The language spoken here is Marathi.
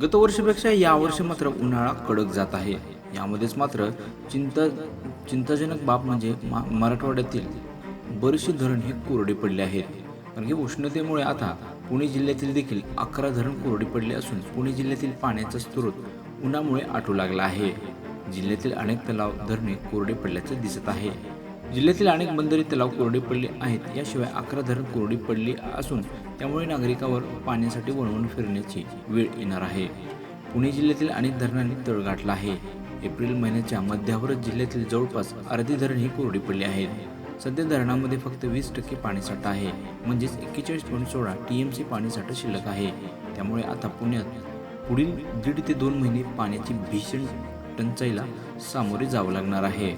गतवर्षीपेक्षा यावर्षी मात्र उन्हाळा कडक जात आहे. यामध्येच मात्र चिंता चिंताजनक बाब म्हणजे मा मराठवाड्यातील बरेचसे धरण हे कोरडे पडले आहेत. कारण की उष्णतेमुळे आता पुणे जिल्ह्यातील देखील अकरा धरण कोरडे पडले असून पुणे जिल्ह्यातील पाण्याचा स्रोत उन्हामुळे आटू लागला आहे. जिल्ह्यातील अनेक तलाव धरणे कोरडे पडल्याचे दिसत आहे. जिल्ह्यातील अनेक बंदरी तलाव कोरडे पडले आहेत. याशिवाय अकरा धरण कोरडी पडली असून त्यामुळे नागरिकावर पाण्यासाठी वळवून फिरण्याची वेळ येणार आहे. पुणे जिल्ह्यातील अनेक धरणांनी तळ गाठला आहे. एप्रिल महिन्याच्या मध्यावरच जिल्ह्यातील जवळपास अर्धी धरण ही कोरडी पडली आहेत. सध्या धरणामध्ये फक्त वीस टक्के पाणीसाठा आहे. म्हणजेच एक्केचाळीस पॉईंट सोळा टी एम सी पाणीसाठा शिल्लक आहे. त्यामुळे आता पुण्यात पुढील दीड ते दोन महिने पाण्याची भीषण टंचाईला सामोरे जावं लागणार आहे.